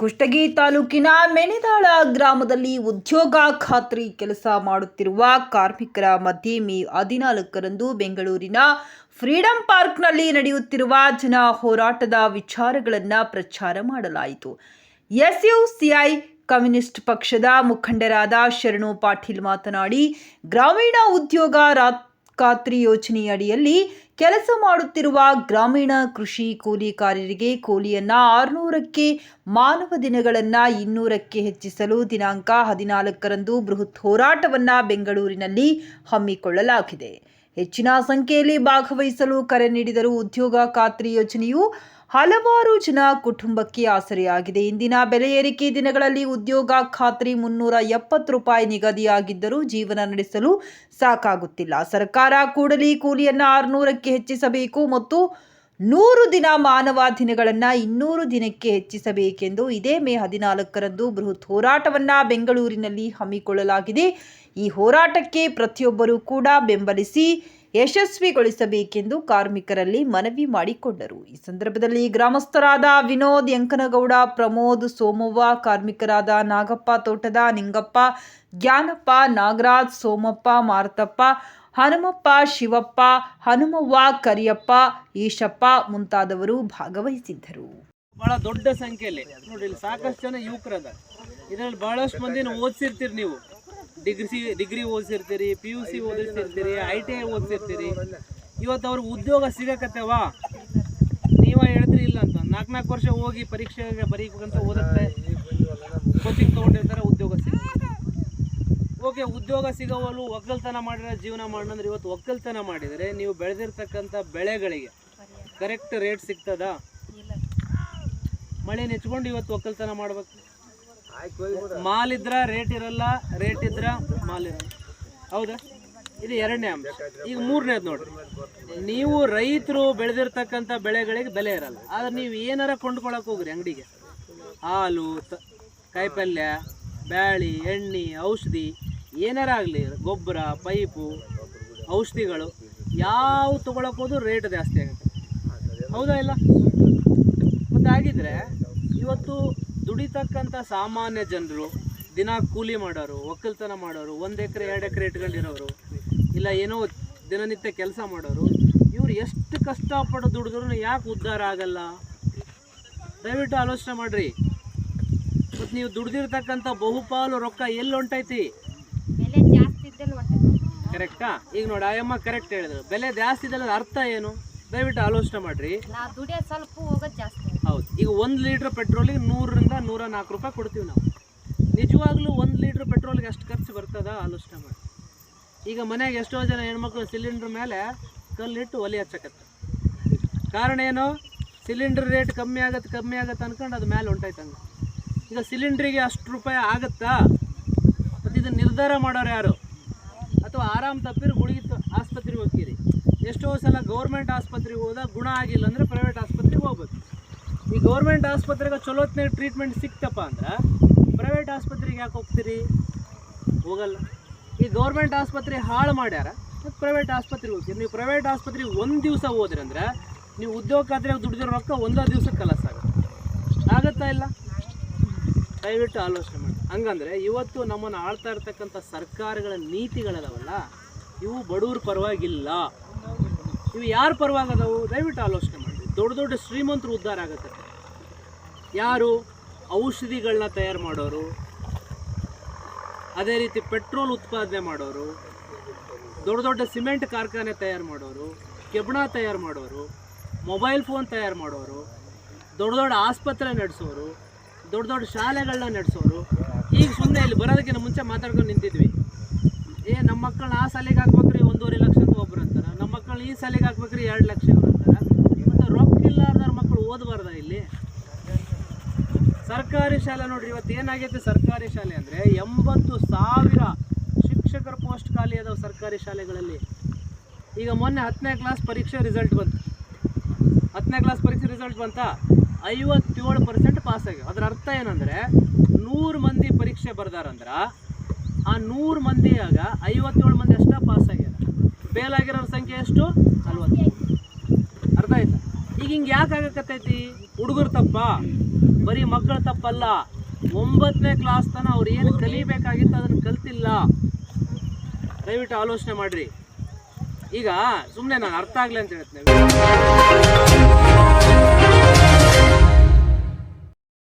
ಬೆಳ್ತಂಗಡಿ ತಾಲೂಕಿನ ಮೆಣೆದಾಳ ಗ್ರಾಮದಲ್ಲಿ ಉದ್ಯೋಗ ಖಾತ್ರಿ ಕೆಲಸ ಮಾಡುತ್ತಿರುವ ಕಾರ್ಮಿಕರ ಮಧ್ಯೆ ಮೇ ಹದಿನಾಲ್ಕರಂದು ಬೆಂಗಳೂರಿನ ಫ್ರೀಡಂ ಪಾರ್ಕ್ನಲ್ಲಿ ನಡೆಯುತ್ತಿರುವ ಜನ ಹೋರಾಟದ ವಿಚಾರಗಳನ್ನು ಪ್ರಚಾರ ಮಾಡಲಾಯಿತು. ಎಸ್ಯುಸಿಐ ಕಮ್ಯುನಿಸ್ಟ್ ಪಕ್ಷದ ಮುಖಂಡರಾದ ಶರಣು ಪಾಟೀಲ್ ಮಾತನಾಡಿ, ಗ್ರಾಮೀಣ ಉದ್ಯೋಗ ರಾ- ಖಾತ್ರಿ ಯೋಜನೆಯಡಿಯಲ್ಲಿ ಕೆಲಸ ಮಾಡುತ್ತಿರುವ ಗ್ರಾಮೀಣ ಕೃಷಿ ಕೂಲಿಕಾರರಿಗೆ ಕೂಲಿಯನ್ನ ಆರುನೂರಕ್ಕೆ, ಮಾನವ ದಿನಗಳನ್ನು ಇನ್ನೂರಕ್ಕೆ ಹೆಚ್ಚಿಸಲು ದಿನಾಂಕ ಹದಿನಾಲ್ಕರಂದು ಬೃಹತ್ ಹೋರಾಟವನ್ನು ಬೆಂಗಳೂರಿನಲ್ಲಿ ಹಮ್ಮಿಕೊಳ್ಳಲಾಗಿದೆ. ಹೆಚ್ಚಿನ ಸಂಖ್ಯೆಯಲ್ಲಿ ಭಾಗವಹಿಸಲು ಕರೆ ನೀಡಿದರು ಉದ್ಯೋಗ ಖಾತ್ರಿ ಯೋಜನೆಯು ಹಲವಾರು ಜನ ಕುಟುಂಬಕ್ಕೆ ಆಸರೆಯಾಗಿದೆ. ಇಂದಿನ ಬೆಲೆ ಏರಿಕೆ ದಿನಗಳಲ್ಲಿ ಉದ್ಯೋಗ ಖಾತ್ರಿ ಮುನ್ನೂರ ಎಪ್ಪತ್ತು ರೂಪಾಯಿ ನಿಗದಿಯಾಗಿದ್ದರೂ ಜೀವನ ನಡೆಸಲು ಸಾಕಾಗುತ್ತಿಲ್ಲ. ಸರ್ಕಾರ ಕೂಡಲೇ ಕೂಲಿಯನ್ನು ಆರುನೂರಕ್ಕೆ ಹೆಚ್ಚಿಸಬೇಕು ಮತ್ತು ನೂರು ದಿನ ಮಾನವ ದಿನಗಳನ್ನು ಇನ್ನೂರು ದಿನಕ್ಕೆ ಹೆಚ್ಚಿಸಬೇಕೆಂದು ಇದೇ ಮೇ ಹದಿನಾಲ್ಕರಂದು ಬೃಹತ್ ಹೋರಾಟವನ್ನು ಬೆಂಗಳೂರಿನಲ್ಲಿ ಹಮ್ಮಿಕೊಳ್ಳಲಾಗಿದೆ. ಈ ಹೋರಾಟಕ್ಕೆ ಪ್ರತಿಯೊಬ್ಬರೂ ಕೂಡ ಬೆಂಬಲಿಸಿ ಯಶಸ್ವಿಗೊಳಿಸಬೇಕೆಂದು ಕಾರ್ಮಿಕರಲ್ಲಿ ಮನವಿ ಮಾಡಿಕೊಂಡರು. ಈ ಸಂದರ್ಭದಲ್ಲಿ ಗ್ರಾಮಸ್ಥರಾದ ವಿನೋದ್ ಯಂಕನಗೌಡ ಪ್ರಮೋದ್ ಸೋಮವ್ವ, ಕಾರ್ಮಿಕರಾದ ನಾಗಪ್ಪ ತೋಟದ ನಿಂಗಪ್ಪ, ಜ್ಞಾನಪ್ಪ, ನಾಗರಾಜ್ ಸೋಮಪ್ಪ, ಮಾರ್ತಪ್ಪ ಹನುಮಪ್ಪ, ಶಿವಪ್ಪ, ಹನುಮವ್ವ, ಕರಿಯಪ್ಪ, ಈಶಪ್ಪ ಮುಂತಾದವರು ಭಾಗವಹಿಸಿದ್ದರು. ಬಹಳ ದೊಡ್ಡ ಸಂಖ್ಯೆಯಲ್ಲಿ. ನೋಡಿ ಇಲ್ಲಿ ಸಾಕಷ್ಟು ಜನ ಯುವಕರದ ಇದರಲ್ಲಿ ಬಹಳಷ್ಟು ಮಂದಿನ ಓದಿಸಿರ್ತೀರಿ ನೀವು. ಡಿಗ್ರಿ ಡಿಗ್ರಿ ಓದಿಸಿರ್ತೀರಿ ಪಿ ಯು ಸಿ ಓದಿಸಿರ್ತೀರಿ ಐ ಟಿ ಐ ಓದಿಸಿರ್ತೀರಿ. ಇವತ್ತು ಅವ್ರಿಗೆ ಉದ್ಯೋಗ ಸಿಗಕತ್ತೇವಾ? ನೀವ ಹೇಳಿದ್ರಿ ಇಲ್ಲ ಅಂತ. ನಾಲ್ಕು ನಾಲ್ಕು ವರ್ಷ ಹೋಗಿ ಪರೀಕ್ಷೆಗೆ ಬರೀಬೇಕಂತ ಓದತ್ತೆ ಕೋಚಿಂಗ್ ತೊಗೊಂಡಿರ್ತಾರೆ ಉದ್ಯೋಗ ಸಿಗ ಓಕೆ ಉದ್ಯೋಗ ಸಿಗೋವಲು ಒಕ್ಕಲ್ತನ ಮಾಡಿರೋ ಜೀವನ ಮಾಡೋಣಂದ್ರೆ ಇವತ್ತು ಒಕ್ಕಲ್ತನ ಮಾಡಿದರೆ ನೀವು ಬೆಳೆದಿರ್ತಕ್ಕಂಥ ಬೆಳೆಗಳಿಗೆ ಕರೆಕ್ಟ್ ರೇಟ್ ಸಿಗ್ತದ? ಮಳೆ ನೆಚ್ಕೊಂಡು ಇವತ್ತು ಒಕ್ಕಲ್ತನ ಮಾಡ್ಬೇಕು? ಮಾಲ್ ಇದ್ರ ರೇಟ್ ಇರಲ್ಲ ರೇಟ್ ಇದ್ರ ಮಾಲ್ ಇರಲ್ಲ ಹೌದಾ? ಇದು ಎರಡನೇ ಅಂಶ. ಈಗ ಮೂರನೇದು ನೋಡ್ರಿ. ನೀವು ರೈತರು ಬೆಳೆದಿರ್ತಕ್ಕಂಥ ಬೆಳೆಗಳಿಗೆ ಬೆಲೆ ಇರಲ್ಲ. ಆದ್ರೆ ನೀವು ಏನಾರ ಕೊಂಡ್ಕೊಳಕ್ ಹೋಗ್ರಿ ಅಂಗಡಿಗೆ. ಹಾಲು ತ- ಕಾಯಿಪಲ್ಯ ಬ್ಯಾಳಿ ಎಣ್ಣೆ ಔಷಧಿ ಏನಾರ ಆಗಲಿ, ಗೊಬ್ಬರ, ಪೈಪು, ಔಷಧಿಗಳು, ಯಾವ ತೊಗೊಳಕ್ ಹೋದ್ರು ರೇಟ್ ಜಾಸ್ತಿ ಆಗುತ್ತೆ. ಹೌದಾ ಇಲ್ಲ? ಮತ್ತು ಆಗಿದ್ರೆ ಇವತ್ತು ದುಡಿತಕ್ಕಂಥ ಸಾಮಾನ್ಯ ಜನರು ದಿನ ಕೂಲಿ ಮಾಡೋರು, ಒಕ್ಕಲ್ತನ ಮಾಡೋರು, ಒಂದು ಎಕರೆ, ಎರಡು ಎಕರೆ ಇಟ್ಕೊಂಡಿರೋರು, ಇಲ್ಲ ಏನೋ ದಿನನಿತ್ಯ ಕೆಲಸ ಮಾಡೋರು, ಇವ್ರು ಎಷ್ಟು ಕಷ್ಟಪಟ್ಟು ದುಡಿದ್ರೂ ಯಾಕೆ ಉದ್ಧಾರ ಆಗಲ್ಲ? ದಯವಿಟ್ಟು ಆಲೋಚನೆ ಮಾಡ್ರಿ. ಮತ್ತು ನೀವು ದುಡ್ದಿರ್ತಕ್ಕಂಥ ಬಹುಪಾಲು ರೊಕ್ಕ ಎಲ್ಲಿ ಹೊಂಟೈತಿ ಬೆಲೆ ಜಾಸ್ತಿ ಇದ್ದಲ್ಲಿ ಹೊಟ್ಟೆ ಕರೆಕ್ಟಾ ಈಗ ನೋಡಿ ಆಯಮ್ಮ ಕರೆಕ್ಟ್ ಹೇಳಿದ್ರು. ಬೆಲೆ ಜಾಸ್ತಿ ಇದೆ ಅರ್ಥ ಏನು? ದಯವಿಟ್ಟು ಆಲೋಚನೆ ಮಾಡ್ರಿ. ನಾವು ದುಡಿಯೋದು ಸ್ವಲ್ಪ ಹೋಗೋದು ಜಾಸ್ತಿ. ಹೌದು. ಈಗ ಒಂದು ಲೀಟ್ರ್ ಪೆಟ್ರೋಲಿಗೆ ನೂರರಿಂದ ನೂರ ನಾಲ್ಕು ರೂಪಾಯಿ ಕೊಡ್ತೀವಿ ನಾವು. ನಿಜವಾಗ್ಲೂ ಒಂದು ಲೀಟ್ರ್ ಪೆಟ್ರೋಲ್ಗೆ ಅಷ್ಟು ಖರ್ಚು ಬರ್ತದ? ಆಲೋಚನೆ ಮಾಡಿ ಈಗ ಮನೆಗೆ ಎಷ್ಟೋ ಜನ ಹೆಣ್ಮಕ್ಳು ಸಿಲಿಂಡ್ರ್ ಮೇಲೆ ಕಲ್ಲಿಟ್ಟು ಒಲೆ ಹಚ್ಚಕತ್ತ ಕಾರಣ ಏನು? ಸಿಲಿಂಡ್ರ್ ರೇಟ್ ಕಮ್ಮಿ ಆಗತ್ತೆ ಕಮ್ಮಿ ಆಗತ್ತೆ ಅನ್ಕೊಂಡು ಅದು ಮೇಲೆ ಹೊಂಟಾಯ್ತಂಗೆ ಈಗ ಸಿಲಿಂಡ್ರಿಗೆ ಅಷ್ಟು ರೂಪಾಯಿ ಆಗುತ್ತಾ? ಮತ್ತು ಇದನ್ನು ನಿರ್ಧಾರ ಮಾಡೋರು ಯಾರು? ಅಥವಾ ಆರಾಮ್ ತಪ್ಪಿರು ಗುಳಿಗೆ ಆಸ್ಪತ್ರೆಗೆ ಹೋಗ್ತೀರಿ. ಎಷ್ಟೋ ಸಲ ಗೌರ್ಮೆಂಟ್ ಆಸ್ಪತ್ರೆಗೆ ಹೋದಾಗ ಗುಣ ಆಗಿಲ್ಲ ಅಂದರೆ ಪ್ರೈವೇಟ್ ಆಸ್ಪತ್ರೆಗೆ ಹೋಗ್ಬೇಕು ಈ ಗೌರ್ಮೆಂಟ್ ಆಸ್ಪತ್ರೆಗೆ ಚಲೋತ್ನಾಗ ಟ್ರೀಟ್ಮೆಂಟ್ ಸಿಕ್ತಪ್ಪ ಅಂದ್ರೆ ಪ್ರೈವೇಟ್ ಆಸ್ಪತ್ರೆಗೆ ಯಾಕೆ ಹೋಗ್ತೀರಿ? ಹೋಗಲ್ಲ. ಈ ಗೌರ್ಮೆಂಟ್ ಆಸ್ಪತ್ರೆ ಹಾಳು ಮಾಡ್ಯಾರ, ಮತ್ತು ಪ್ರೈವೇಟ್ ಆಸ್ಪತ್ರೆಗೆ ಹೋಗ್ತೀರಿ. ನೀವು ಪ್ರೈವೇಟ್ ಆಸ್ಪತ್ರೆಗೆ ಒಂದು ದಿವಸ ಹೋದ್ರಿ ಅಂದ್ರೆ ನೀವು ಉದ್ಯೋಗ ಖಾತ್ರೆಗೆ ದುಡಿದಿರೋ ರೊಕ್ಕ ಒಂದೇ ದಿವಸಕ್ಕೆ ಕಲಸ ಆಗುತ್ತೆ ಇಲ್ಲ? ದಯವಿಟ್ಟು ಆಲೋಚನೆ ಹಂಗಂದ್ರೆ ಇವತ್ತು ನಮ್ಮನ್ನು ಆಳ್ತಾ ಇರ್ತಕ್ಕಂಥ ಸರ್ಕಾರಗಳ ನೀತಿಗಳದಾವಲ್ಲ, ಇವು ಬಡವ್ರ ಪರವಾಗಿಲ್ಲ. ಇವು ಯಾರ ಅದಾವು ದಯವಿಟ್ಟು ಆಲೋಚನೆ ಮಾಡಿ. ದೊಡ್ಡ ದೊಡ್ಡ ಶ್ರೀಮಂತರು ಉದ್ಧಾರ ಆಗತ್ತೆ. ಯಾರು? ಔಷಧಿಗಳನ್ನ ತಯಾರು ಮಾಡೋರು. ಅದೇ ರೀತಿ ಪೆಟ್ರೋಲ್ ಉತ್ಪಾದನೆ ಮಾಡೋರು. ದೊಡ್ಡ ದೊಡ್ಡ ಸಿಮೆಂಟ್ ಕಾರ್ಖಾನೆ ತಯಾರು ಮಾಡೋರು. ಕೆಬ್ಬಣ ತಯಾರು ಮಾಡೋರು. ಮೊಬೈಲ್ ಫೋನ್ ತಯಾರು ಮಾಡೋರು. ದೊಡ್ಡ ದೊಡ್ಡ ಆಸ್ಪತ್ರೆ ನಡೆಸೋರು. ದೊಡ್ಡ ದೊಡ್ಡ ಶಾಲೆಗಳನ್ನ ನಡೆಸೋರು. ಈಗ ಸುಮ್ಮನೆ ಇಲ್ಲಿ ಬರೋದಕ್ಕಿಂತ ಮುಂಚೆ ಮಾತಾಡ್ಕೊಂಡು ನಿಂತಿದ್ವಿ. ಏ ನಮ್ಮ ಮಕ್ಕಳನ್ನ ಆ ಶಾಲೆಗೆ ಹಾಕ್ಬೇಕ್ರಿ, ಒಂದೂವರೆ ಲಕ್ಷ ಅಂತ ಒಬ್ರು ಅಂತಾರೆ. ನಮ್ಮ ಮಕ್ಕಳನ್ನ ಈ ಶಾಲೆಗೆ ಹಾಕ್ಬೇಕ್ರಿ, ಎರಡು ಲಕ್ಷ ಅಂತಾರೆ. ಮತ್ತು ರೊಕ್ಕ ಮಕ್ಕಳು ಓದಬಾರ್ದ ಇಲ್ಲಿ? ಸರ್ಕಾರಿ ಶಾಲೆ ನೋಡ್ರಿ, ಇವತ್ತು ಏನಾಗೈತೆ ಸರ್ಕಾರಿ ಶಾಲೆ ಅಂದರೆ ಎಂಬತ್ತು ಸಾವಿರ ಶಿಕ್ಷಕರ ಪೋಸ್ಟ್ ಖಾಲಿ ಅದಾವೆ ಸರ್ಕಾರಿ ಶಾಲೆಗಳಲ್ಲಿ. ಈಗ ಮೊನ್ನೆ ಹತ್ತನೇ ಕ್ಲಾಸ್ ಪರೀಕ್ಷೆ ರಿಸಲ್ಟ್ ಬಂತು. ಹತ್ತನೇ ಕ್ಲಾಸ್ ಪರೀಕ್ಷೆ ರಿಸಲ್ಟ್ ಬಂತ? ಐವತ್ತೇಳು ಪರ್ಸೆಂಟ್ ಪಾಸ್ ಆಗ್ಯಾವ ಅದರ ಅರ್ಥ ಏನಂದರೆ ನೂರು ಮಂದಿ ಪರೀಕ್ಷೆ ಬರ್ದಾರಂದ್ರೆ, ಆ ನೂರು ಮಂದಿಯಾಗ ಐವತ್ತೇಳು ಮಂದಿ ಅಷ್ಟೇ ಪಾಸ್ ಆಗ್ಯಾರ. ಫೇಲ್ ಆಗಿರೋರ ಸಂಖ್ಯೆ ಎಷ್ಟು? ನಲ್ವತ್ತು. ಅರ್ಥ ಆಯ್ತಾ? ಈಗ ಹಿಂಗೆ ಯಾಕೆ ಆಗಕತ್ತೈತಿ? ಹುಡುಗರು ತಪ್ಪ? ಬರೀ ಮಕ್ಕಳು ತಪ್ಪಲ್ಲ. ಒಂಬತ್ತನೇ ಕ್ಲಾಸ್ ತನಕ ಅವ್ರು ಏನು ಕಲಿಬೇಕಾಗಿತ್ತು ಅದನ್ನು ಕಲ್ತಿಲ್ಲ. ದಯವಿಟ್ಟು ಆಲೋಚನೆ ಮಾಡ್ರಿ. ಈಗ ಸುಮ್ಮನೆ ನಾನು ಅರ್ಥ ಆಗ್ಲಿ ಅಂತ ಹೇಳ್ತೇನೆ.